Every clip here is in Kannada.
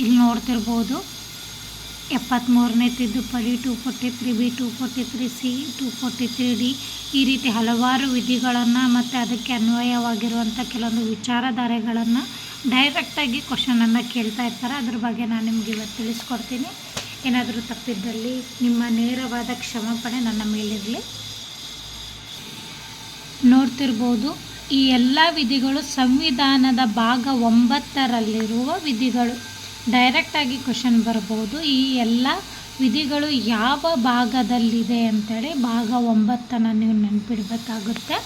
ಇಲ್ಲಿ ನೋಡ್ತಿರ್ಬೋದು ಎಪ್ಪತ್ತ್ಮೂರನೇ ತಿದ್ದುಪಡಿ two forty three B, two forty three C, two forty three D ಈ ರೀತಿ ಹಲವಾರು ವಿಧಿಗಳನ್ನು ಮತ್ತು ಅದಕ್ಕೆ ಅನ್ವಯವಾಗಿರುವಂಥ ಕೆಲವೊಂದು ವಿಚಾರಧಾರೆಗಳನ್ನು ಡೈರೆಕ್ಟಾಗಿ ಕ್ವಶನನ್ನು ಕೇಳ್ತಾ ಇರ್ತಾರೆ. ಅದ್ರ ಬಗ್ಗೆ ನಾನು ನಿಮ್ಗೆ ಇವತ್ತು ತಿಳಿಸ್ಕೊಡ್ತೀನಿ. ಏನಾದರೂ ತಪ್ಪಿದ್ದಲ್ಲಿ ನಿಮ್ಮ ನೇರವಾದ ಕ್ಷಮಾಪಣೆ ನನ್ನ ಮೇಲಿರಲಿ. ನೋಡ್ತಿರ್ಬೋದು, ಈ ಎಲ್ಲ ವಿಧಿಗಳು ಸಂವಿಧಾನದ ಭಾಗ ಒಂಬತ್ತರಲ್ಲಿರುವ ವಿಧಿಗಳು. ಡೈರೆಕ್ಟಾಗಿ ಕ್ವಶನ್ ಬರ್ಬೋದು. ಈ ಎಲ್ಲ ವಿಧಿಗಳು ಯಾವ ಭಾಗದಲ್ಲಿದೆ ಅಂತೇಳಿ ಭಾಗ ಒಂಬತ್ತನ್ನು ನೀವು ನೆನಪಿಡಬೇಕಾಗುತ್ತೆ.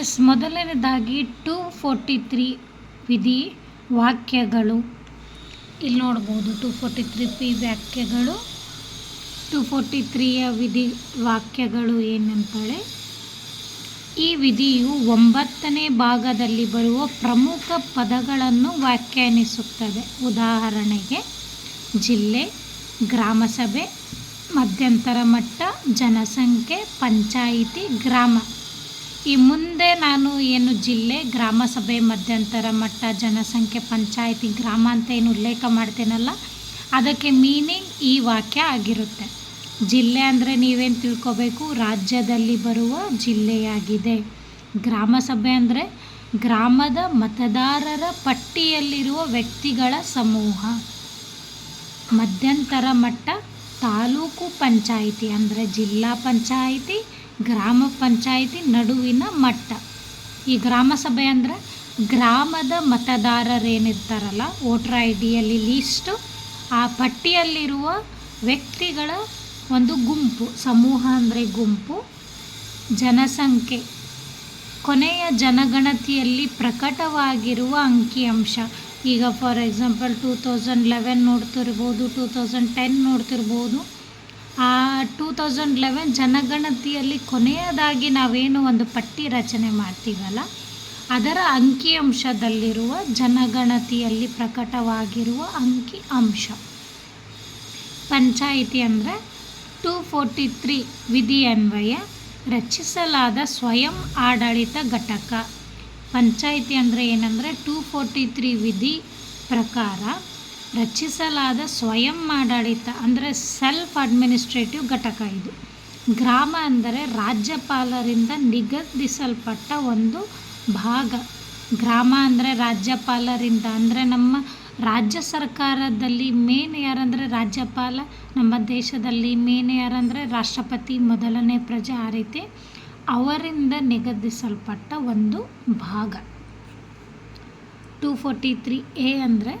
ಎಸ್ ಮೊದಲನೇದಾಗಿ ಟೂ ಫೋರ್ಟಿ ತ್ರೀ ವಿಧಿ ವಾಕ್ಯಗಳು. ಇಲ್ಲಿ ನೋಡ್ಬೋದು ಟು ಫೋರ್ಟಿ ತ್ರೀ ಪಿ ವಾಕ್ಯಗಳು ಟು ಫೋರ್ಟಿ ತ್ರೀಯ ವಿಧಿ ವಾಕ್ಯಗಳು ಏನಂತೇಳಿ? ಈ ವಿಧಿಯು ಒಂಬತ್ತನೇ ಭಾಗದಲ್ಲಿ ಬರುವ ಪ್ರಮುಖ ಪದಗಳನ್ನು ವ್ಯಾಖ್ಯಾನಿಸುತ್ತದೆ. ಉದಾಹರಣೆಗೆ, ಜಿಲ್ಲೆ, ಗ್ರಾಮಸಭೆ, ಮಧ್ಯಂತರ ಮಟ್ಟ, ಜನಸಂಖ್ಯೆ, ಪಂಚಾಯಿತಿ, ಗ್ರಾಮ. ಈ ಮುಂದೆ ನಾನು ಏನು ಜಿಲ್ಲೆ, ಗ್ರಾಮಸಭೆ, ಮಧ್ಯಂತರ ಮಟ್ಟ, ಜನಸಂಖ್ಯೆ, ಪಂಚಾಯಿತಿ, ಗ್ರಾಮ ಅಂತ ಏನು ಉಲ್ಲೇಖ ಮಾಡ್ತೇನಲ್ಲ, ಅದಕ್ಕೆ ಮೀನಿಂಗ್ ಈ ವಾಕ್ಯ ಆಗಿರುತ್ತೆ. ಜಿಲ್ಲೆ ಅಂದರೆ ನೀವೇನು ತಿಳ್ಕೊಬೇಕು? ರಾಜ್ಯದಲ್ಲಿ ಬರುವ ಜಿಲ್ಲೆಯಾಗಿದೆ. ಗ್ರಾಮಸಭೆ ಅಂದರೆ ಗ್ರಾಮದ ಮತದಾರರ ಪಟ್ಟಿಯಲ್ಲಿರುವ ವ್ಯಕ್ತಿಗಳ ಸಮೂಹ. ಮಧ್ಯಂತರ ಮಟ್ಟ ತಾಲೂಕು ಪಂಚಾಯಿತಿ ಅಂದರೆ ಜಿಲ್ಲಾ ಪಂಚಾಯಿತಿ, ಗ್ರಾಮ ಪಂಚಾಯಿತಿ ನಡುವಿನ ಮಟ್ಟ. ಈ ಗ್ರಾಮ ಸಭೆ ಅಂದರೆ ಗ್ರಾಮದ ಮತದಾರರೇನಿರ್ತಾರಲ್ಲ, ವೋಟ್ರ್ ಐ ಡಿಯಲ್ಲಿ ಲೀಸ್ಟು, ಆ ಪಟ್ಟಿಯಲ್ಲಿರುವ ವ್ಯಕ್ತಿಗಳ ಒಂದು ಗುಂಪು, ಸಮೂಹ ಅಂದರೆ ಗುಂಪು, ಜನಸಂಖ್ಯೆ. ಕೊನೆಯ ಜನಗಣತಿಯಲ್ಲಿ ಪ್ರಕಟವಾಗಿರುವ ಅಂಕಿಅಂಶ. ಈಗ for example two thousand eleven ನೋಡ್ತಿರ್ಬೋದು ಟೂ ತೌಸಂಡ್ ಟೆನ್ ನೋಡ್ತಿರ್ಬೋದು. ಆ ಟೂ ತೌಸಂಡ್ ಲೆವೆನ್ ಜನಗಣತಿಯಲ್ಲಿ ಕೊನೆಯದಾಗಿ ನಾವೇನು ಒಂದು ಪಟ್ಟಿ ರಚನೆ ಮಾಡ್ತೀವಲ್ಲ, ಅದರ ಅಂಕಿಅಂಶದಲ್ಲಿರುವ ಜನಗಣತಿಯಲ್ಲಿ ಪ್ರಕಟವಾಗಿರುವ ಅಂಕಿ ಅಂಶ ಪಂಚಾಯಿತಿ ಅಂದರೆ ಟೂ ಫೋರ್ಟಿ ತ್ರೀ ವಿಧಿ ಅನ್ವಯ ರಚಿಸಲಾದ ಸ್ವಯಂ ಆಡಳಿತ ಘಟಕ. ಪಂಚಾಯಿತಿ ಅಂದರೆ ಏನಂದರೆ ಟೂ ಫೋರ್ಟಿ ತ್ರೀ ವಿಧಿ ಪ್ರಕಾರ ರಚಿಸಲಾದ ಸ್ವಯಂ ಆಡಳಿತ ಅಂದರೆ ಸೆಲ್ಫ್ ಅಡ್ಮಿನಿಸ್ಟ್ರೇಟಿವ್ ಘಟಕ ಇದು. ಗ್ರಾಮ ಅಂದರೆ ರಾಜ್ಯಪಾಲರಿಂದ ನಿಗದಿಸಲ್ಪಟ್ಟ ಒಂದು ಭಾಗ. ಗ್ರಾಮ ಅಂದರೆ ರಾಜ್ಯಪಾಲರಿಂದ ಅಂದರೆ ನಮ್ಮ ರಾಜ್ಯ ಸರ್ಕಾರದಲ್ಲಿ ಮೇನ್ ಯಾರಂದರೆ ರಾಜ್ಯಪಾಲ, ನಮ್ಮ ದೇಶದಲ್ಲಿ ಮೇನ್ ಯಾರಂದರೆ ರಾಷ್ಟ್ರಪತಿ ಮೊದಲನೇ ಪ್ರಜೆ ಆ ರೀತಿ ಅವರಿಂದ ನಿಗದಿಸಲ್ಪಟ್ಟ ಒಂದು ಭಾಗ. ಟೂ ಫೋರ್ಟಿ ತ್ರೀ ಎ ಅಂದರೆ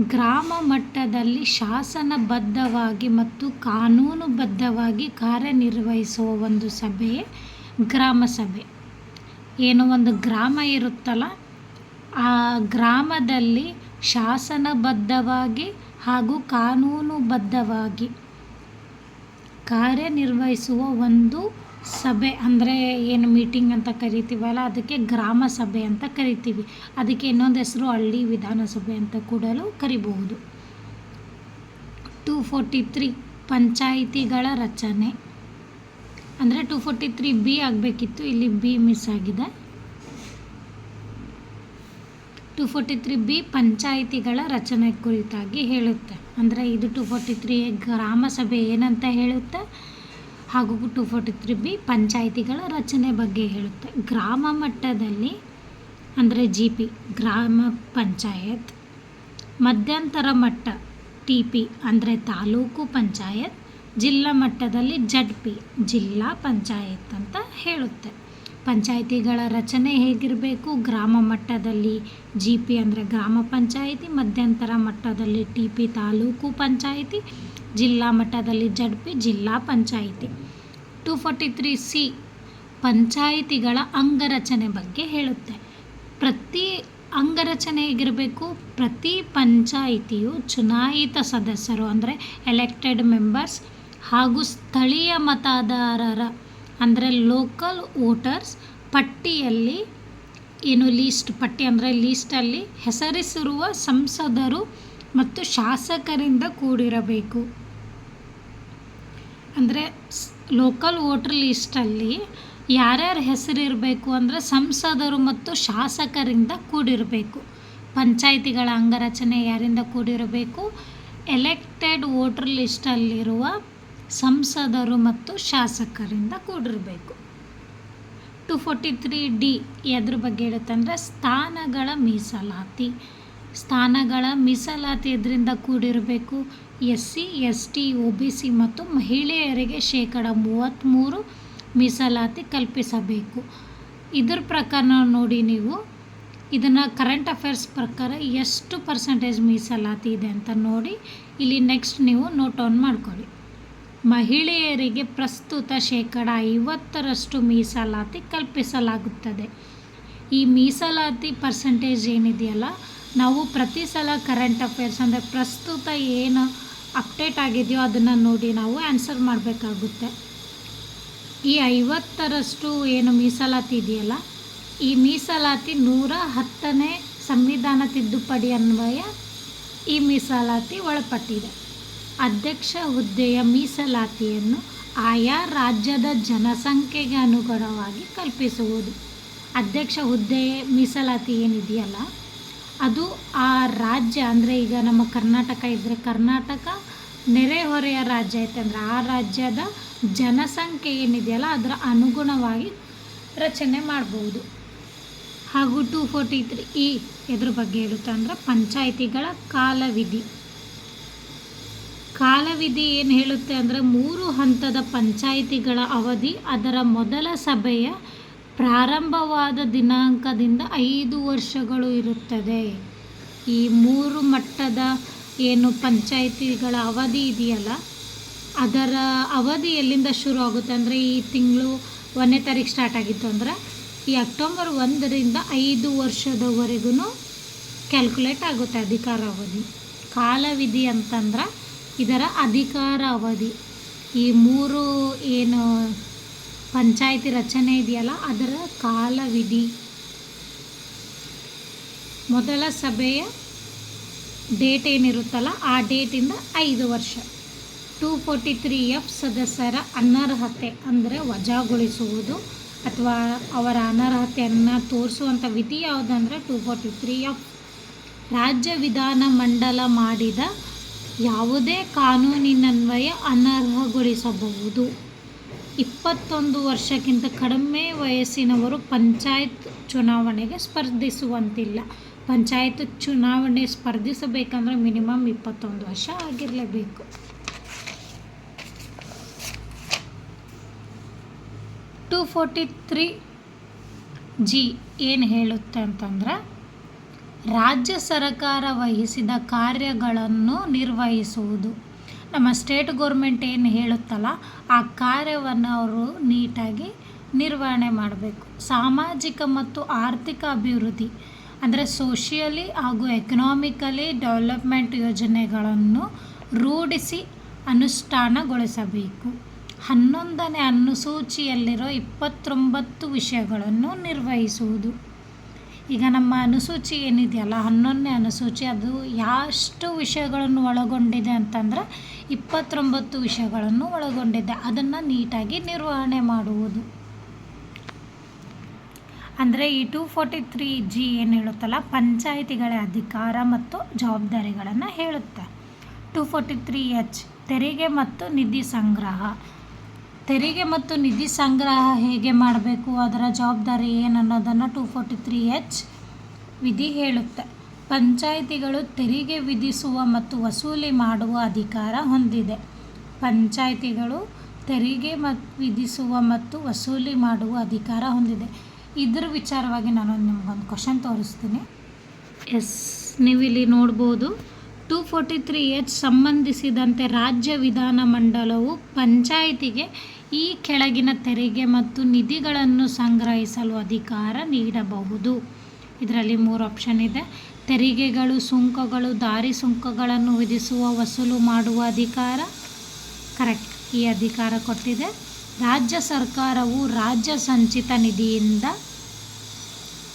ಗ್ರಾಮ ಮಟ್ಟದಲ್ಲಿ ಶಾಸನಬದ್ಧವಾಗಿ ಮತ್ತು ಕಾನೂನುಬದ್ಧವಾಗಿ ಕಾರ್ಯನಿರ್ವಹಿಸುವ ಒಂದು ಸಭೆಯೇ ಗ್ರಾಮ ಸಭೆ. ಏನೋ ಒಂದು ಗ್ರಾಮ ಇರುತ್ತಲ್ಲ ಆ ಗ್ರಾಮದಲ್ಲಿ ಶಾಸನಬದ್ಧವಾಗಿ ಹಾಗೂ ಕಾನೂನುಬದ್ಧವಾಗಿ ಕಾರ್ಯನಿರ್ವಹಿಸುವ ಒಂದು ಸಭೆ ಅಂದರೆ ಏನು ಮೀಟಿಂಗ್ ಅಂತ ಕರಿತೀವಲ್ಲ, ಅದಕ್ಕೆ ಗ್ರಾಮ ಸಭೆ ಅಂತ ಕರಿತೀವಿ. ಅದಕ್ಕೆ ಇನ್ನೊಂದು ಹೆಸರು ಹಳ್ಳಿ ವಿಧಾನಸಭೆ ಅಂತ ಕೂಡಲು ಕರಿಬಹುದು. ಟೂ ಫೋರ್ಟಿ ತ್ರೀ ಪಂಚಾಯಿತಿಗಳ ರಚನೆ. ಅಂದರೆ ಟೂ ಫೋರ್ಟಿ ತ್ರೀ ಬಿ ಆಗಬೇಕಿತ್ತು, ಇಲ್ಲಿ ಬಿ ಮಿಸ್ ಆಗಿದೆ. ಟು ಫೋರ್ಟಿ ತ್ರೀ ಬಿ ಪಂಚಾಯಿತಿಗಳ ರಚನೆ ಕುರಿತಾಗಿ ಹೇಳುತ್ತೆ. ಅಂದರೆ ಇದು ಟು ಫೋರ್ಟಿ ತ್ರೀ ಗ್ರಾಮ ಸಭೆ ಏನಂತ ಹೇಳುತ್ತೆ? ಹಾಗೂ ಟು ಫೋರ್ಟಿ ತ್ರೀ ಬಿ ಪಂಚಾಯಿತಿಗಳ ರಚನೆ ಬಗ್ಗೆ ಹೇಳುತ್ತೆ. ಗ್ರಾಮ ಮಟ್ಟದಲ್ಲಿ, ಅಂದರೆ ಜಿ ಪಿ, ಗ್ರಾಮ ಪಂಚಾಯತ್, ಮಧ್ಯಂತರ ಮಟ್ಟ, ಟಿ ಪಿ, ಅಂದರೆ ತಾಲೂಕು ಪಂಚಾಯತ್, ಜಿಲ್ಲಾ ಮಟ್ಟದಲ್ಲಿ ಜಡ್ ಪಿ, ಜಿಲ್ಲಾ ಪಂಚಾಯತ್ ಅಂತ ಹೇಳುತ್ತೆ. ಪಂಚಾಯಿತಿಗಳ ರಚನೆ ಹೇಗಿರಬೇಕು? ಗ್ರಾಮ ಮಟ್ಟದಲ್ಲಿ ಜಿ ಪಿ ಅಂದರೆ ಗ್ರಾಮ ಪಂಚಾಯಿತಿ, ಮಧ್ಯಂತರ ಮಟ್ಟದಲ್ಲಿ ಟಿ ಪಿ ತಾಲೂಕು ಪಂಚಾಯಿತಿ, ಜಿಲ್ಲಾ ಮಟ್ಟದಲ್ಲಿ Z P zilla panchayat. Two forty three C ಪಂಚಾಯಿತಿಗಳ ಅಂಗರಚನೆ ಬಗ್ಗೆ ಹೇಳುತ್ತೆ. ಪ್ರತಿ ಅಂಗರಚನೆ ಹೇಗಿರಬೇಕು? ಪ್ರತಿ ಪಂಚಾಯಿತಿಯು ಚುನಾಯಿತ ಸದಸ್ಯರು ಅಂದರೆ ಎಲೆಕ್ಟೆಡ್ ಮೆಂಬರ್ಸ್ ಹಾಗೂ ಸ್ಥಳೀಯ ಮತದಾರರ ಅಂದರೆ ಲೋಕಲ್ ವೋಟರ್ಸ್ ಪಟ್ಟಿಯಲ್ಲಿ ಏನು ಲೀಸ್ಟ್ ಪಟ್ಟಿ ಅಂದರೆ ಲೀಸ್ಟಲ್ಲಿ ಹೆಸರಿಸಿರುವ ಸಂಸದರು ಮತ್ತು ಶಾಸಕರಿಂದ ಕೂಡಿರಬೇಕು. ಅಂದರೆ ಲೋಕಲ್ ವೋಟರ್ ಲೀಸ್ಟಲ್ಲಿ ಯಾರ್ಯಾರ ಹೆಸರಿರಬೇಕು ಅಂದರೆ ಸಂಸದರು ಮತ್ತು ಶಾಸಕರಿಂದ ಕೂಡಿರಬೇಕು. ಪಂಚಾಯಿತಿಗಳ ಅಂಗರಚನೆ ಯಾರಿಂದ ಕೂಡಿರಬೇಕು? ಎಲೆಕ್ಟೆಡ್ ವೋಟರ್ ಲಿಸ್ಟಲ್ಲಿರುವ ಸಂಸದರು ಮತ್ತು ಶಾಸಕರಿಂದ ಕೂಡಿರಬೇಕು. ಟು ಫೋರ್ಟಿ ತ್ರೀ ಡಿ ಎದ್ರ ಬಗ್ಗೆ ಹೇಳುತ್ತೆ ಅಂದರೆ ಸ್ಥಾನಗಳ ಮೀಸಲಾತಿ. ಸ್ಥಾನಗಳ ಮೀಸಲಾತಿ ಇದರಿಂದ ಕೂಡಿರಬೇಕು. S C, S T O B C ಮತ್ತು ಮಹಿಳೆಯರಿಗೆ ಶೇಕಡ ಮೂವತ್ತ್ಮೂರು ಮೀಸಲಾತಿ ಕಲ್ಪಿಸಬೇಕು. ಇದ್ರ ಪ್ರಕಾರ ನೋಡಿ ನೀವು. ಇದನ್ನು ಕರೆಂಟ್ ಅಫೇರ್ಸ್ ಪ್ರಕಾರ ಎಷ್ಟು ಪರ್ಸೆಂಟೇಜ್ ಮೀಸಲಾತಿ ಇದೆ ಅಂತ ನೋಡಿ. ಇಲ್ಲಿ ನೆಕ್ಸ್ಟ್ ನೀವು ನೋಟ್ ಆನ್ ಮಾಡ್ಕೊಳ್ಳಿ. ಮಹಿಳೆಯರಿಗೆ ಪ್ರಸ್ತುತ ಶೇಕಡ ಐವತ್ತರಷ್ಟು ಮೀಸಲಾತಿ ಕಲ್ಪಿಸಲಾಗುತ್ತದೆ. ಈ ಮೀಸಲಾತಿ ಪರ್ಸೆಂಟೇಜ್ ಏನಿದೆಯಲ್ಲ, ನಾವು ಪ್ರತಿ ಸಲ ಕರೆಂಟ್ ಅಫೇರ್ಸ್ ಅಂದರೆ ಪ್ರಸ್ತುತ ಏನು ಅಪ್ಡೇಟ್ ಆಗಿದೆಯೋ ಅದನ್ನು ನೋಡಿ ನಾವು ಆನ್ಸರ್ ಮಾಡಬೇಕಾಗುತ್ತೆ. ಈ ಐವತ್ತರಷ್ಟು ಏನು ಮೀಸಲಾತಿ ಇದೆಯಲ್ಲ, ಈ ಮೀಸಲಾತಿ ನೂರ ಹತ್ತನೇ ಸಂವಿಧಾನ ತಿದ್ದುಪಡಿ ಅನ್ವಯ ಈ ಮೀಸಲಾತಿ ಒಳಪಟ್ಟಿದೆ. ಅಧ್ಯಕ್ಷ ಹುದ್ದೆಯ ಮೀಸಲಾತಿಯನ್ನು ಆಯಾ ರಾಜ್ಯದ ಜನಸಂಖ್ಯೆಗೆ ಅನುಗುಣವಾಗಿ ಕಲ್ಪಿಸುವುದು. ಅಧ್ಯಕ್ಷ ಹುದ್ದೆ ಮೀಸಲಾತಿ ಏನಿದೆಯಲ್ಲ, ಅದು ಆ ರಾಜ್ಯ, ಅಂದರೆ ಈಗ ನಮ್ಮ ಕರ್ನಾಟಕ ಇದ್ದರೆ ಕರ್ನಾಟಕ, ನೆರೆಹೊರೆಯ ರಾಜ್ಯ ಐತೆ ಅಂದರೆ ಆ ರಾಜ್ಯದ ಜನಸಂಖ್ಯೆ ಏನಿದೆಯಲ್ಲ, ಅದರ ಅನುಗುಣವಾಗಿ ರಚನೆ ಮಾಡ್ಬೋದು. ಹಾಗೂ ಟು ಫೋರ್ಟಿ ತ್ರೀ ಇ ಇದ್ರ ಬಗ್ಗೆ ಹೇಳುತ್ತೆ ಅಂದರೆ ಪಂಚಾಯಿತಿಗಳ ಕಾಲವಿಧಿ. ಕಾಲವಿಧಿ ಏನು ಹೇಳುತ್ತೆ ಅಂದರೆ ಮೂರು ಹಂತದ ಪಂಚಾಯಿತಿಗಳ ಅವಧಿ, ಅದರ ಮೊದಲ ಸಭೆಯ ಪ್ರಾರಂಭವಾದ ದಿನಾಂಕದಿಂದ ಐದು ವರ್ಷಗಳು ಇರುತ್ತದೆ. ಈ ಮೂರು ಮಟ್ಟದ ಏನು ಪಂಚಾಯಿತಿಗಳ ಅವಧಿ ಇದೆಯಲ್ಲ, ಅದರ ಅವಧಿ ಎಲ್ಲಿಂದ ಶುರು ಆಗುತ್ತೆ ಅಂದರೆ ಈ ತಿಂಗಳು ಒಂದನೇ ತಾರೀಕು ಸ್ಟಾರ್ಟ್ ಆಗಿತ್ತು ಅಂದರೆ ಈ ಅಕ್ಟೋಬರ್ ಒಂದರಿಂದ ಐದು ವರ್ಷದವರೆಗೂ ಕ್ಯಾಲ್ಕುಲೇಟ್ ಆಗುತ್ತೆ ಅಧಿಕಾರ ಅವಧಿ ಕಾಲವಿಧಿ ಅಂತಂದ್ರೆ ಇದರ ಅಧಿಕಾರ ಅವಧಿ ಈ ಮೂರು ಏನು ಪಂಚಾಯಿತಿ ರಚನೆ ಇದೆಯಲ್ಲ, ಅದರ ಕಾಲವಿಧಿ. ಮೊದಲ ಸಭೆಯ ಡೇಟ್ ಏನಿರುತ್ತಲ್ಲ, ಆ ಡೇಟಿಂದ ಐದು ವರ್ಷ. ಟೂ ಫೋರ್ಟಿ ತ್ರೀ ಎಫ್ ಸದಸ್ಯರ ಅನರ್ಹತೆ ಅಂದರೆ ವಜಾಗೊಳಿಸುವುದು ಅಥವಾ ಅವರ ಅನರ್ಹತೆಯನ್ನು ತೋರಿಸುವಂಥ ವಿಧಿ ಯಾವುದಂದರೆ ಟೂ ಫೋರ್ಟಿ ತ್ರೀ ಎಫ್. ರಾಜ್ಯ ವಿಧಾನ ಮಂಡಲ ಮಾಡಿದ ಯಾವುದೇ ಕಾನೂನಿನನ್ವಯ ಅನರ್ಹಗೊಳಿಸಬಹುದು. ಇಪ್ಪತ್ತೊಂದು ವರ್ಷಕ್ಕಿಂತ ಕಡಿಮೆ ವಯಸ್ಸಿನವರು ಪಂಚಾಯತ್ ಚುನಾವಣೆಗೆ ಸ್ಪರ್ಧಿಸುವಂತಿಲ್ಲ. ಪಂಚಾಯತ್ ಚುನಾವಣೆ ಸ್ಪರ್ಧಿಸಬೇಕಂದ್ರೆ ಮಿನಿಮಮ್ ಇಪ್ಪತ್ತೊಂದು ವರ್ಷ ಆಗಿರಲೇಬೇಕು. ಟು ಫೋರ್ಟಿ ತ್ರೀ ಜಿ ಏನು ಹೇಳುತ್ತೆ ಅಂತಂದ್ರೆ ರಾಜ್ಯ ಸರ್ಕಾರ ವಹಿಸಿದ ಕಾರ್ಯಗಳನ್ನು ನಿರ್ವಹಿಸುವುದು. ನಮ್ಮ ಸ್ಟೇಟ್ ಗೌರ್ಮೆಂಟ್ ಏನು ಹೇಳುತ್ತಲ್ಲ, ಆ ಕಾರ್ಯವನ್ನು ಅವರು ನೀಟಾಗಿ ನಿರ್ವಹಣೆ ಮಾಡಬೇಕು. ಸಾಮಾಜಿಕ ಮತ್ತು ಆರ್ಥಿಕ ಅಭಿವೃದ್ಧಿ, ಅಂದರೆ ಸೋಷಿಯಲಿ ಹಾಗೂ ಎಕನಾಮಿಕಲಿ ಡೆವಲಪ್ಮೆಂಟ್ ಯೋಜನೆಗಳನ್ನು ರೂಢಿಸಿ ಅನುಷ್ಠಾನಗೊಳಿಸಬೇಕು. ಹನ್ನೊಂದನೇ ಅನುಸೂಚಿಯಲ್ಲಿರೋ ಇಪ್ಪತ್ತೊಂಬತ್ತು ವಿಷಯಗಳನ್ನು ನಿರ್ವಹಿಸುವುದು. ಈಗ ನಮ್ಮ ಅನುಸೂಚಿ ಏನಿದೆಯಲ್ಲ ಹನ್ನೊಂದನೇ ಅನುಸೂಚಿ, ಅದು ಎಷ್ಟು ವಿಷಯಗಳನ್ನು ಒಳಗೊಂಡಿದೆ ಅಂತಂದರೆ ಇಪ್ಪತ್ತೊಂಬತ್ತು ವಿಷಯಗಳನ್ನು ಒಳಗೊಂಡಿದೆ. ಅದನ್ನು ನೀಟಾಗಿ ನಿರ್ವಹಣೆ ಮಾಡುವುದು. ಅಂದರೆ ಈ ಟೂ ಫೋರ್ಟಿ ತ್ರೀ ಜಿ ಏನು ಹೇಳುತ್ತಲ್ಲ, ಪಂಚಾಯಿತಿಗಳ ಅಧಿಕಾರ ಮತ್ತು ಜವಾಬ್ದಾರಿಗಳನ್ನು ಹೇಳುತ್ತೆ. ಟು ಫೋರ್ಟಿ ತ್ರೀ ಎಚ್ ತೆರಿಗೆ ಮತ್ತು ನಿಧಿ ಸಂಗ್ರಹ ತೆರಿಗೆ ಮತ್ತು ನಿಧಿ ಸಂಗ್ರಹ ಹೇಗೆ ಮಾಡಬೇಕು, ಅದರ ಜವಾಬ್ದಾರಿ ಏನು ಅನ್ನೋದನ್ನು ಟು ಫೋರ್ಟಿ ತ್ರೀ ಎಚ್ ವಿಧಿ ಹೇಳುತ್ತೆ. ಪಂಚಾಯಿತಿಗಳು ತೆರಿಗೆ ವಿಧಿಸುವ ಮತ್ತು ವಸೂಲಿ ಮಾಡುವ ಅಧಿಕಾರ ಹೊಂದಿದೆ. ಪಂಚಾಯಿತಿಗಳು ತೆರಿಗೆ ಮತ್ತು ವಿಧಿಸುವ ಮತ್ತು ವಸೂಲಿ ಮಾಡುವ ಅಧಿಕಾರ ಹೊಂದಿದೆ. ಇದ್ರ ವಿಚಾರವಾಗಿ ನಾನು ನಿಮ್ಗೊಂದು ಕ್ವಶನ್ ತೋರಿಸ್ತೀನಿ. ಎಸ್ ನೀವು ಇಲ್ಲಿ ನೋಡ್ಬೋದು, ಟು ಫೋರ್ಟಿ ತ್ರೀ ಎಚ್ ಸಂಬಂಧಿಸಿದಂತೆ ರಾಜ್ಯ ವಿಧಾನ ಮಂಡಲವು ಪಂಚಾಯಿತಿಗೆ ಈ ಕೆಳಗಿನ ತೆರಿಗೆ ಮತ್ತು ನಿಧಿಗಳನ್ನು ಸಂಗ್ರಹಿಸಲು ಅಧಿಕಾರ ನೀಡಬಹುದು. ಇದರಲ್ಲಿ ಮೂರು ಆಪ್ಷನ್ ಇದೆ. ತೆರಿಗೆಗಳು, ಸುಂಕಗಳು, ದಾರಿ ಸುಂಕಗಳನ್ನು ವಿಧಿಸುವ, ವಸೂಲು ಮಾಡುವ ಅಧಿಕಾರ. ಕರೆಕ್ಟ್ ಈ ಅಧಿಕಾರ ಕೊಟ್ಟಿದೆ. ರಾಜ್ಯ ಸರ್ಕಾರವು ರಾಜ್ಯ ಸಂಚಿತ ನಿಧಿಯಿಂದ,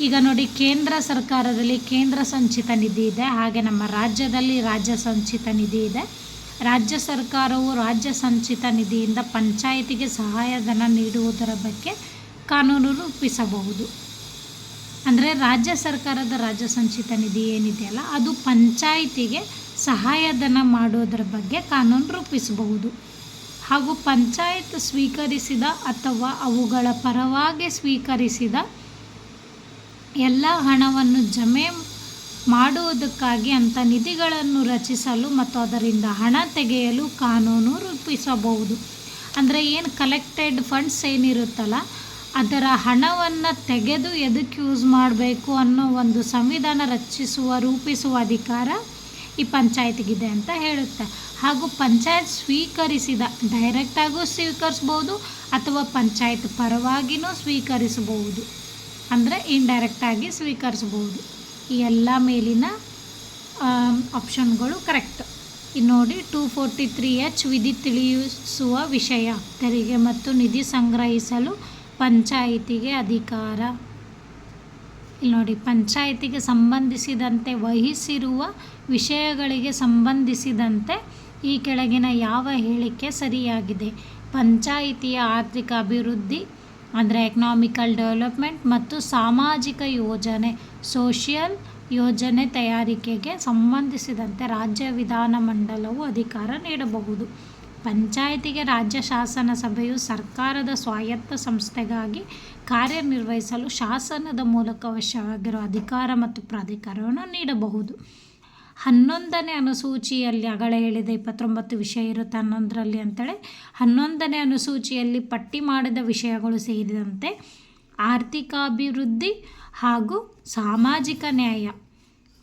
ಈಗ ನೋಡಿ ಕೇಂದ್ರ ಸರ್ಕಾರದಲ್ಲಿ ಕೇಂದ್ರ ಸಂಚಿತ ನಿಧಿ ಇದೆ. ಹಾಗೆ ನಮ್ಮ ರಾಜ್ಯದಲ್ಲಿ ರಾಜ್ಯ ಸಂಚಿತ ನಿಧಿ ಇದೆ. ರಾಜ್ಯ ಸರ್ಕಾರವು ರಾಜ್ಯ ಸಂಚಿತ ನಿಧಿಯಿಂದ ಪಂಚಾಯಿತಿಗೆ ಸಹಾಯಧನ ನೀಡುವುದರ ಬಗ್ಗೆ ಕಾನೂನು ರೂಪಿಸಬಹುದು. ಅಂದರೆ ರಾಜ್ಯ ಸರ್ಕಾರದ ರಾಜ್ಯ ಸಂಚಿತ ನಿಧಿ ಏನಿದೆಯಲ್ಲ ಅದು ಪಂಚಾಯಿತಿಗೆ ಸಹಾಯಧನ ಮಾಡೋದರ ಬಗ್ಗೆ ಕಾನೂನು ರೂಪಿಸಬಹುದು. ಹಾಗೂ ಪಂಚಾಯತ್ ಸ್ವೀಕರಿಸಿದ ಅಥವಾ ಅವುಗಳ ಪರವಾಗಿ ಸ್ವೀಕರಿಸಿದ ಎಲ್ಲ ಹಣವನ್ನು ಜಮೆ ಮಾಡುವುದಕ್ಕಾಗಿ ಅಂಥ ನಿಧಿಗಳನ್ನು ರಚಿಸಲು ಮತ್ತು ಅದರಿಂದ ಹಣ ತೆಗೆಯಲು ಕಾನೂನು ರೂಪಿಸಬಹುದು. ಅಂದರೆ ಏನು ಕಲೆಕ್ಟೆಡ್ ಫಂಡ್ಸ್ ಏನಿರುತ್ತಲ್ಲ, ಅದರ ಹಣವನ್ನು ತೆಗೆದು ಎದಕ್ಕೆ ಯೂಸ್ ಮಾಡಬೇಕು ಅನ್ನೋ ಒಂದು ಸಂವಿಧಾನ ರಚಿಸುವ, ರೂಪಿಸುವ ಅಧಿಕಾರ ಈ ಪಂಚಾಯತ್ಗಿದೆ ಅಂತ ಹೇಳುತ್ತೆ. ಹಾಗೂ ಪಂಚಾಯತ್ ಸ್ವೀಕರಿಸಿದ ಡೈರೆಕ್ಟಾಗೂ ಸ್ವೀಕರಿಸ್ಬೋದು ಅಥವಾ ಪಂಚಾಯತ್ ಪರವಾಗಿಯೂ ಸ್ವೀಕರಿಸಬಹುದು ಅಂದರೆ ಇಂಡೈರೆಕ್ಟಾಗಿ ಸ್ವೀಕರಿಸ್ಬೋದು. ಈ ಎಲ್ಲ ಮೇಲಿನ ಆಪ್ಷನ್ಗಳು ಕರೆಕ್ಟ್ ಇನ್ನು ನೋಡಿ ಟೂ ಫೋರ್ಟಿ ತ್ರೀ ಎಚ್ ವಿಧಿ ತಿಳಿಸುವ ವಿಷಯ. ತೆರಿಗೆ ಮತ್ತು ನಿಧಿ ಸಂಗ್ರಹಿಸಲು ಪಂಚಾಯಿತಿಗೆ ಅಧಿಕಾರ. ಇಲ್ಲಿ ನೋಡಿ, ಪಂಚಾಯಿತಿಗೆ ಸಂಬಂಧಿಸಿದಂತೆ ವಹಿಸಿರುವ ವಿಷಯಗಳಿಗೆ ಸಂಬಂಧಿಸಿದಂತೆ ಈ ಕೆಳಗಿನ ಯಾವ ಹೇಳಿಕೆ ಸರಿಯಾಗಿದೆ? ಪಂಚಾಯಿತಿಯ ಆರ್ಥಿಕ ಅಭಿವೃದ್ಧಿ ಅಂದರೆ ಎಕನಾಮಿಕಲ್ ಡೆವಲಪ್ಮೆಂಟ್ ಮತ್ತು ಸಾಮಾಜಿಕ ಯೋಜನೆ ಸೋಷಿಯಲ್ ಯೋಜನೆ ತಯಾರಿಕೆಗೆ ಸಂಬಂಧಿಸಿದಂತೆ ರಾಜ್ಯ ವಿಧಾನಮಂಡಲವು ಅಧಿಕಾರ ನೀಡಬಹುದು. ಪಂಚಾಯಿತಿಗೆ ರಾಜ್ಯ ಶಾಸನ ಸಭೆಯು ಸರ್ಕಾರದ ಸ್ವಾಯತ್ತ ಸಂಸ್ಥೆಗಾಗಿ ಕಾರ್ಯನಿರ್ವಹಿಸಲು ಶಾಸನದ ಮೂಲಕ ಅವಶ್ಯವಾಗಿರುವ ಅಧಿಕಾರ ಮತ್ತು ಪ್ರಾಧಿಕಾರವನ್ನು ನೀಡಬಹುದು. ಹನ್ನೊಂದನೇ ಅನುಸೂಚಿಯಲ್ಲಿ, ಅಗಳ ಹೇಳಿದ ಇಪ್ಪತ್ತೊಂಬತ್ತು ವಿಷಯ ಇರುತ್ತೆ ಹನ್ನೊಂದರಲ್ಲಿ ಅಂತೇಳಿ. ಹನ್ನೊಂದನೇ ಅನುಸೂಚಿಯಲ್ಲಿ ಪಟ್ಟಿ ಮಾಡಿದ ವಿಷಯಗಳು ಸೇರಿದಂತೆ ಆರ್ಥಿಕಾಭಿವೃದ್ಧಿ ಹಾಗೂ ಸಾಮಾಜಿಕ ನ್ಯಾಯ,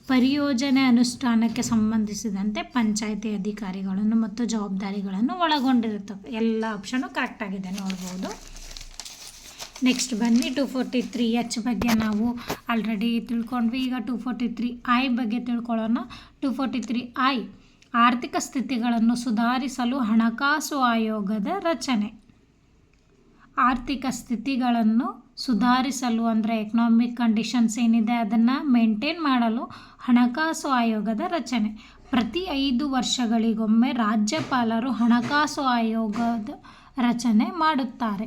ಪರಿಯೋಜನೆ ಅನುಷ್ಠಾನಕ್ಕೆ ಸಂಬಂಧಿಸಿದಂತೆ ಪಂಚಾಯಿತಿ ಅಧಿಕಾರಿಗಳನ್ನು ಮತ್ತು ಜವಾಬ್ದಾರಿಗಳನ್ನು ಒಳಗೊಂಡಿರುತ್ತದೆ ಎಲ್ಲ ಆಪ್ಷನು ಕರೆಕ್ಟಾಗಿದೆ ನೋಡ್ಬೋದು. ನೆಕ್ಸ್ಟ್ ಬನ್ನಿ ಟು ಫೋರ್ಟಿ ತ್ರೀ ಎಚ್ ಬಗ್ಗೆ ನಾವು ಆಲ್ರೆಡಿ ತಿಳ್ಕೊಂಡ್ವಿ. ಈಗ ಟು ಫೋರ್ಟಿ ತ್ರೀ ಐ ಬಗ್ಗೆ ತಿಳ್ಕೊಳ್ಳೋಣ. ಟೂ ಫೋರ್ಟಿ ತ್ರೀ ಐ ಆರ್ಥಿಕ ಸ್ಥಿತಿಗಳನ್ನು ಸುಧಾರಿಸಲು ಹಣಕಾಸು ಆಯೋಗದ ರಚನೆ. ಆರ್ಥಿಕ ಸ್ಥಿತಿಗಳನ್ನು ಸುಧಾರಿಸಲು ಅಂದರೆ ಎಕನಾಮಿಕ್ ಕಂಡೀಷನ್ಸ್ ಏನಿದೆ ಅದನ್ನು ಮೇಂಟೈನ್ ಮಾಡಲು ಹಣಕಾಸು ಆಯೋಗದ ರಚನೆ. ಪ್ರತಿ ಐದು ವರ್ಷಗಳಿಗೊಮ್ಮೆ ರಾಜ್ಯಪಾಲರು ಹಣಕಾಸು ಆಯೋಗದ ರಚನೆ ಮಾಡುತ್ತಾರೆ.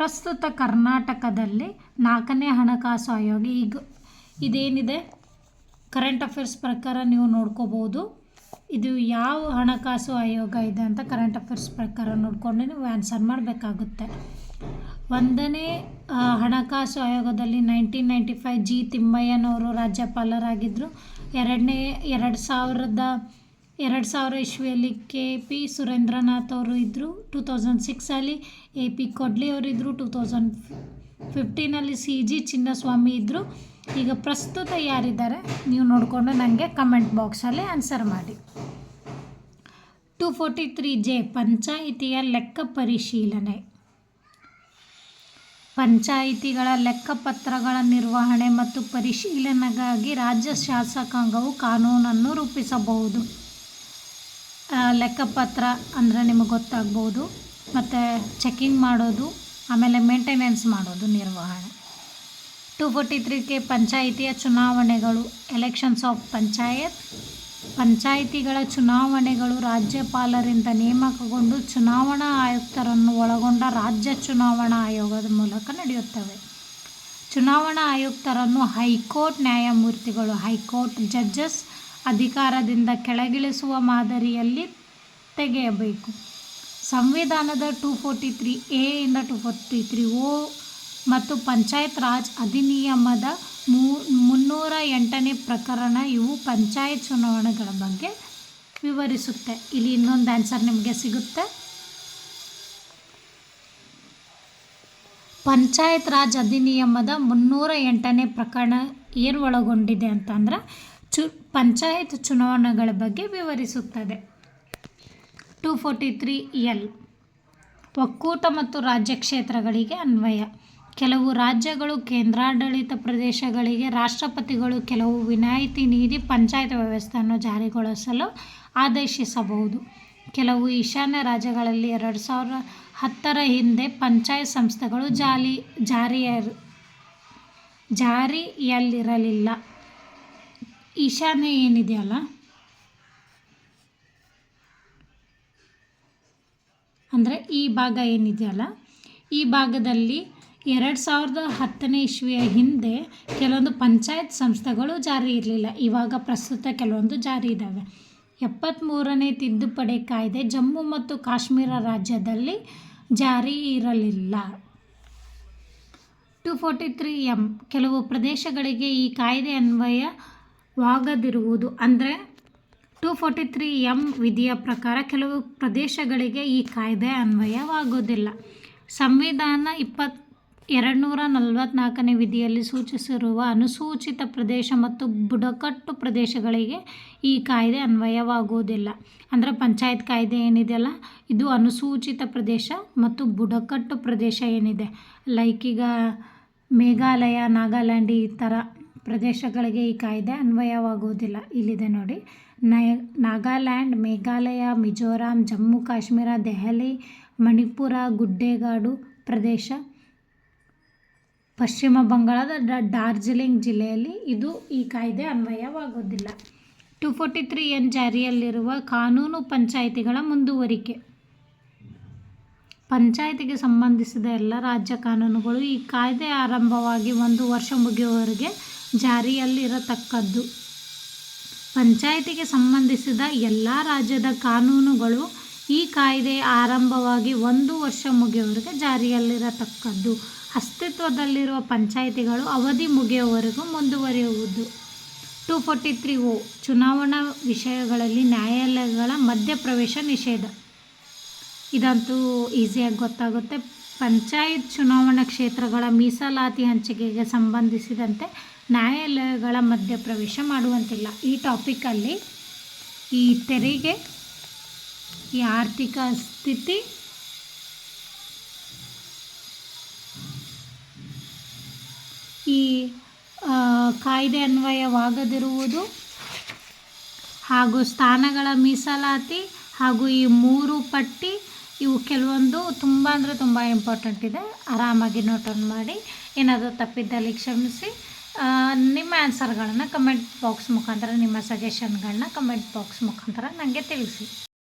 ಪ್ರಸ್ತುತ ಕರ್ನಾಟಕದಲ್ಲಿ ನಾಲ್ಕನೇ ಹಣಕಾಸು ಆಯೋಗ ಈಗ ಇದೇನಿದೆ? ಕರೆಂಟ್ ಅಫೇರ್ಸ್ ಪ್ರಕಾರ ನೀವು ನೋಡ್ಕೋಬೋದು. ಇದು ಯಾವ ಹಣಕಾಸು ಆಯೋಗ ಇದೆ ಅಂತ ಕರೆಂಟ್ ಅಫೇರ್ಸ್ ಪ್ರಕಾರ ನೋಡಿಕೊಂಡು ನೀವು ಆನ್ಸರ್ ಮಾಡಬೇಕಾಗುತ್ತೆ. ಒಂದನೇ ಹಣಕಾಸು ಆಯೋಗದಲ್ಲಿ ನೈನ್ಟೀನ್ ನೈಂಟಿ ಫೈವ್ ಜಿ ತಿಮ್ಮಯ್ಯನವರು ರಾಜ್ಯಪಾಲರಾಗಿದ್ದರು ಎರಡನೇ, ಎರಡು ಸಾವಿರದ ಎರಡು ಸಾವಿರ ಇಶ್ವಿಯಲ್ಲಿ ಕೆ ಪಿ ಸುರೇಂದ್ರನಾಥ್ ಅವರು ಇದ್ದರು ಟೂ ತೌಸಂಡ್ ಸಿಕ್ಸಲ್ಲಿ ಎ ಪಿ ಕೊಡ್ಲಿ ಅವರಿದ್ದರು ಟೂ ತೌಸಂಡ್ ಫಿಫ್ಟೀನಲ್ಲಿ ಸಿ ಜಿ ಚಿನ್ನಸ್ವಾಮಿ ಇದ್ದರು ಈಗ ಪ್ರಸ್ತುತ ಯಾರಿದ್ದಾರೆ ನೀವು ನೋಡಿಕೊಂಡು ನನಗೆ ಕಮೆಂಟ್ ಬಾಕ್ಸಲ್ಲಿ ಆನ್ಸರ್ ಮಾಡಿ. ಟೂ ಫೋರ್ಟಿ ತ್ರೀ ಜೆ ಪಂಚಾಯಿತಿಯ ಲೆಕ್ಕ ಪರಿಶೀಲನೆ. ಪಂಚಾಯಿತಿಗಳ ಲೆಕ್ಕಪತ್ರಗಳ ನಿರ್ವಹಣೆ ಮತ್ತು ಪರಿಶೀಲನೆಗಾಗಿ ರಾಜ್ಯ ಶಾಸಕಾಂಗವು ಕಾನೂನನ್ನು ರೂಪಿಸಬಹುದು. ಲೆಕ್ಕಪತ್ರ ಅಂದರೆ ನಿಮಗೆ ಗೊತ್ತಾಗ್ಬೋದು. ಮತ್ತು ಚೆಕಿಂಗ್ ಮಾಡೋದು, ಆಮೇಲೆ ಮೇಂಟೆನೆನ್ಸ್ ಮಾಡೋದು ನಿರ್ವಹಣೆ. ಟು ಫೋರ್ಟಿ ತ್ರೀ ಕೆ ಪಂಚಾಯಿತಿಯ ಚುನಾವಣೆಗಳು ಎಲೆಕ್ಷನ್ಸ್ ಆಫ್ ಪಂಚಾಯತ್, ಪಂಚಾಯಿತಿಗಳ ಚುನಾವಣೆಗಳು ರಾಜ್ಯಪಾಲರಿಂದ ನೇಮಕಗೊಂಡು ಚುನಾವಣಾ ಆಯುಕ್ತರನ್ನು ಒಳಗೊಂಡ ರಾಜ್ಯ ಚುನಾವಣಾ ಆಯೋಗದ ಮೂಲಕ ನಡೆಯುತ್ತವೆ. ಚುನಾವಣಾ ಆಯುಕ್ತರನ್ನು ಹೈಕೋರ್ಟ್ ನ್ಯಾಯಮೂರ್ತಿಗಳು, ಹೈಕೋರ್ಟ್ ಜಡ್ಜಸ್ ಅಧಿಕಾರದಿಂದ ಕೆಳಗಿಳಿಸುವ ಮಾದರಿಯಲ್ಲಿ ತೆಗೆಯಬೇಕು. ಸಂವಿಧಾನದ ಟೂ ಫೋರ್ಟಿ ತ್ರೀ ಎ ಇಂದ ಟೂ ಫೋರ್ಟಿ ತ್ರೀ ಓ ಮತ್ತು ಪಂಚಾಯತ್ ರಾಜ್ ಅಧಿನಿಯಮದ ಮೂ, ಮುನ್ನೂರ ಎಂಟನೇ ಪ್ರಕರಣ ಇವು ಪಂಚಾಯತ್ ಚುನಾವಣೆಗಳ ಬಗ್ಗೆ ವಿವರಿಸುತ್ತೆ. ಇಲ್ಲಿ ಇನ್ನೊಂದು ಆನ್ಸರ್ ನಿಮಗೆ ಸಿಗುತ್ತೆ. ಪಂಚಾಯತ್ ರಾಜ್ ಅಧಿನಿಯಮದ ಮುನ್ನೂರ ಎಂಟನೇ ಪ್ರಕರಣ ಏನು ಒಳಗೊಂಡಿದೆ ಅಂತಂದ್ರೆ ಚು, ಪಂಚಾಯತ್ ಚುನಾವಣೆಗಳ ಬಗ್ಗೆ ವಿವರಿಸುತ್ತದೆ. Two forty three L. ಒಕ್ಕೂಟ ಮತ್ತು ರಾಜ್ಯ ಕ್ಷೇತ್ರಗಳಿಗೆ ಅನ್ವಯ. ಕೆಲವು ರಾಜ್ಯಗಳು ಕೇಂದ್ರಾಡಳಿತ ಪ್ರದೇಶಗಳಿಗೆ ರಾಷ್ಟ್ರಪತಿಗಳು ಕೆಲವು ವಿನಾಯಿತಿ ನೀಡಿ ಪಂಚಾಯತ್ ವ್ಯವಸ್ಥೆಯನ್ನು ಜಾರಿಗೊಳಿಸಲು ಆದೇಶಿಸಬಹುದು. ಕೆಲವು ಈಶಾನ್ಯ ರಾಜ್ಯಗಳಲ್ಲಿ ಎರಡು ಸಾವಿರ ಹತ್ತರ ಹಿಂದೆ ಪಂಚಾಯತ್ ಸಂಸ್ಥೆಗಳು ಜಾಲಿ ಜಾರಿಯ ಜಾರಿಯಲ್ಲಿರಲಿಲ್ಲ. ಈಶಾನ್ಯ ಏನಿದೆಯಲ್ಲ ಅಂದರೆ ಈ ಭಾಗ ಏನಿದೆಯಲ್ಲ ಈ ಭಾಗದಲ್ಲಿ ಎರಡು ಸಾವಿರದ ಹತ್ತನೇ ಇಸ್ವಿಯ ಹಿಂದೆ ಕೆಲವೊಂದು ಪಂಚಾಯತ್ ಸಂಸ್ಥೆಗಳು ಜಾರಿ ಇರಲಿಲ್ಲ. ಇವಾಗ ಪ್ರಸ್ತುತ ಕೆಲವೊಂದು ಜಾರಿ ಇದ್ದಾವೆ ಎಪ್ಪತ್ತ್ಮೂರನೇ ತಿದ್ದುಪಡಿ ಕಾಯ್ದೆ ಜಮ್ಮು ಮತ್ತು ಕಾಶ್ಮೀರ ರಾಜ್ಯದಲ್ಲಿ ಜಾರಿ ಇರಲಿಲ್ಲ. ಟು ಫೋರ್ಟಿ ತ್ರೀ ಎಂ ಕೆಲವು ಪ್ರದೇಶಗಳಿಗೆ ಈ ಕಾಯ್ದೆ ಅನ್ವಯವಾಗದಿರುವುದು ಅಂದರೆ ಟೂ ಫೋರ್ಟಿ ತ್ರೀ ಎಂ ವಿಧಿಯ ಪ್ರಕಾರ ಕೆಲವು ಪ್ರದೇಶಗಳಿಗೆ ಈ ಕಾಯ್ದೆ ಅನ್ವಯವಾಗೋದಿಲ್ಲ ಸಂವಿಧಾನ ಇಪ್ಪತ್ ಎರಡುನೂರ ನಲವತ್ತ್ನಾಲ್ಕನೇ ವಿಧಿಯಲ್ಲಿ ಸೂಚಿಸಿರುವ ಅನುಸೂಚಿತ ಪ್ರದೇಶ ಮತ್ತು ಬುಡಕಟ್ಟು ಪ್ರದೇಶಗಳಿಗೆ ಈ ಕಾಯ್ದೆ ಅನ್ವಯವಾಗುವುದಿಲ್ಲ. ಅಂದರೆ ಪಂಚಾಯತ್ ಕಾಯ್ದೆ ಏನಿದೆಯಲ್ಲ, ಇದು ಅನುಸೂಚಿತ ಪ್ರದೇಶ ಮತ್ತು ಬುಡಕಟ್ಟು ಪ್ರದೇಶ ಏನಿದೆ. ಲೈಕ್ ಈಗ ಮೇಘಾಲಯ, ನಾಗಾಲ್ಯಾಂಡ್ ಈ ಥರ ಪ್ರದೇಶಗಳಿಗೆ ಈ ಕಾಯ್ದೆ ಅನ್ವಯವಾಗುವುದಿಲ್ಲ. ಇಲ್ಲಿದೆ ನೋಡಿ. ನಯ, ನಾಗಾಲ್ಯಾಂಡ್, ಮೇಘಾಲಯ, ಮಿಜೋರಾಂ, ಜಮ್ಮು, ಕಾಶ್ಮೀರ, ದೆಹಲಿ, ಮಣಿಪುರ, ಗುಡ್ಡೇಗಾಡು ಪ್ರದೇಶ, ಪಶ್ಚಿಮ ಬಂಗಾಳದ ಡಾರ್ಜಿಲಿಂಗ್ ಜಿಲ್ಲೆಯಲ್ಲಿ ಇದು ಈ ಕಾಯ್ದೆ ಅನ್ವಯವಾಗುವುದಿಲ್ಲ. ಟು ಫೋರ್ಟಿ ತ್ರೀ ಎನ್ ಜಾರಿಯಲ್ಲಿರುವ ಕಾನೂನು ಪಂಚಾಯಿತಿಗಳ ಮುಂದುವರಿಕೆ. ಪಂಚಾಯತಿಗೆ ಸಂಬಂಧಿಸಿದ ಎಲ್ಲ ರಾಜ್ಯ ಕಾನೂನುಗಳು ಈ ಕಾಯ್ದೆ ಆರಂಭವಾಗಿ ಒಂದು ವರ್ಷ ಮುಗಿಯುವವರೆಗೆ ಜಾರಿಯಲ್ಲಿರತಕ್ಕದ್ದು. ಪಂಚಾಯಿತಿಗೆ ಸಂಬಂಧಿಸಿದ ಎಲ್ಲ ರಾಜ್ಯದ ಕಾನೂನುಗಳು ಈ ಕಾಯ್ದೆ ಆರಂಭವಾಗಿ ಒಂದು ವರ್ಷ ಮುಗಿಯುವವರೆಗೆ ಜಾರಿಯಲ್ಲಿರತಕ್ಕದ್ದು. ಅಸ್ತಿತ್ವದಲ್ಲಿರುವ ಪಂಚಾಯಿತಿಗಳು ಅವಧಿ ಮುಗಿಯುವವರೆಗೂ ಮುಂದುವರಿಯುವುದು. ಟೂ ಫೋರ್ಟಿ ತ್ರೀ ಓ, ಚುನಾವಣಾ ವಿಷಯಗಳಲ್ಲಿ ನ್ಯಾಯಾಲಯಗಳ ಮಧ್ಯಪ್ರವೇಶ ನಿಷೇಧ. ಇದಂತೂ ಈಸಿಯಾಗಿ ಗೊತ್ತಾಗುತ್ತೆ. ಪಂಚಾಯತ್ ಚುನಾವಣಾ ಕ್ಷೇತ್ರಗಳ ಮೀಸಲಾತಿ ಹಂಚಿಕೆಗೆ ಸಂಬಂಧಿಸಿದಂತೆ ನ್ಯಾಯಾಲಯಗಳ ಮಧ್ಯಪ್ರವೇಶ ಮಾಡುವಂತಿಲ್ಲ. ಈ ಟಾಪಿಕಲ್ಲಿ ಈ ತೆರಿಗೆ, ಈ ಆರ್ಥಿಕ ಸ್ಥಿತಿ, ಈ ಕಾಯ್ದೆ ಅನ್ವಯವಾಗದಿರುವುದು ಹಾಗೂ ಸ್ಥಾನಗಳ ಮೀಸಲಾತಿ ಹಾಗೂ ಈ ಮೂರು ಪಟ್ಟಿ ಇವು ಕೆಲವೊಂದು ತುಂಬ ಅಂದರೆ ತುಂಬ ಇಂಪಾರ್ಟೆಂಟ್ ಇದೆ. ಆರಾಮಾಗಿ ನೋಟ್ ಆನ್ ಮಾಡಿ. ಏನಾದರೂ ತಪ್ಪಿದ್ದಲ್ಲಿ ಕ್ಷಮಿಸಿ. ನಿಮ್ಮ ಆನ್ಸರ್ಗಳನ್ನು ಕಮೆಂಟ್ ಬಾಕ್ಸ್ ಮುಖಾಂತರ ನಿಮ್ಮ ಸಜೆಷನ್ಗಳನ್ನ ಕಮೆಂಟ್ ಬಾಕ್ಸ್ ಮುಖಾಂತರ ನನಗೆ ತಿಳಿಸಿ.